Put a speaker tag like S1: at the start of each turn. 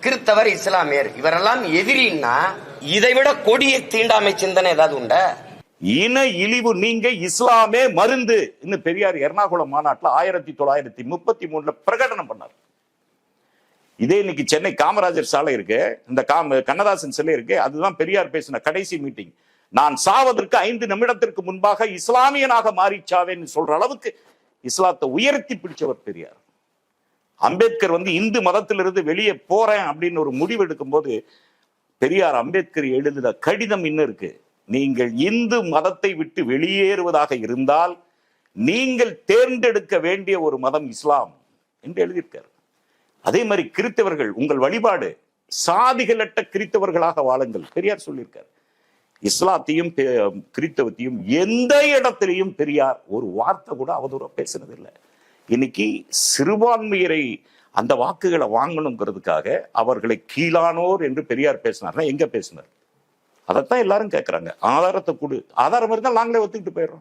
S1: கிறித்தவர் இஸ்லாமியர். இவரெல்லாம் எதிரின்னா இதை விட கொடிய தீண்டாமை சிந்தனை ஏதாவது உண்டா?
S2: இன இழிவு நீங்க இஸ்லாமே மருந்து. இன்னும் பெரியார் எர்ணாகுளம் மாநாட்டுல ஆயிரத்தி தொள்ளாயிரத்தி முப்பத்தி மூணுல பிரகடனம் பண்ணார். இதே இன்னைக்கு சென்னை காமராஜர் சாலை இருக்கு. இந்த காம கண்ணதாசன் சிலை இருக்கு. அதுதான் பெரியார் பேசின கடைசி மீட்டிங். நான் சாவதற்கு ஐந்து நிமிடத்திற்கு முன்பாக இஸ்லாமியனாக மாறிச்சாவேன்னு சொல்ற அளவுக்கு இஸ்லாத்தை உயர்த்தி பிடிச்சவர் பெரியார். அம்பேத்கர் வந்து இந்து மதத்திலிருந்து வெளியே போறேன் அப்படின்னு ஒரு முடிவு எடுக்கும் போது பெரியார் அம்பேத்கர் எழுதின கடிதம் இன்னும் இருக்கு. நீங்கள் இந்து மதத்தை விட்டு வெளியேறுவதாக இருந்தால் நீங்கள் தேர்ந்தெடுக்க வேண்டிய ஒரு மதம் இஸ்லாம் என்று எழுதியிருக்கார். அதே மாதிரி கிறித்தவர்கள் உங்கள் வழிபாடு சாதிகளற்ற கிறித்தவர்களாக வாழுங்கள் பெரியார் சொல்லியிருக்கார். இஸ்லாத்தையும் பெ- கிறித்தவத்தையும் எந்த இடத்திலையும் பெரியார் ஒரு வார்த்தை கூட அவதூறா பேசினதில்லை. இன்னைக்கு சிறுபான்மையரை அந்த வாக்குகளை வாங்கணுங்கிறதுக்காக அவர்களை கீழானோர் என்று பெரியார் பேசினார்னா எங்க பேசினார்? அதைத்தான் எல்லாரும் கேட்கறாங்க ஆதாரத்தை கொடு. ஆதாரம் இருந்தால் நாங்களே ஒத்துக்கிட்டு போயிடுறோம்.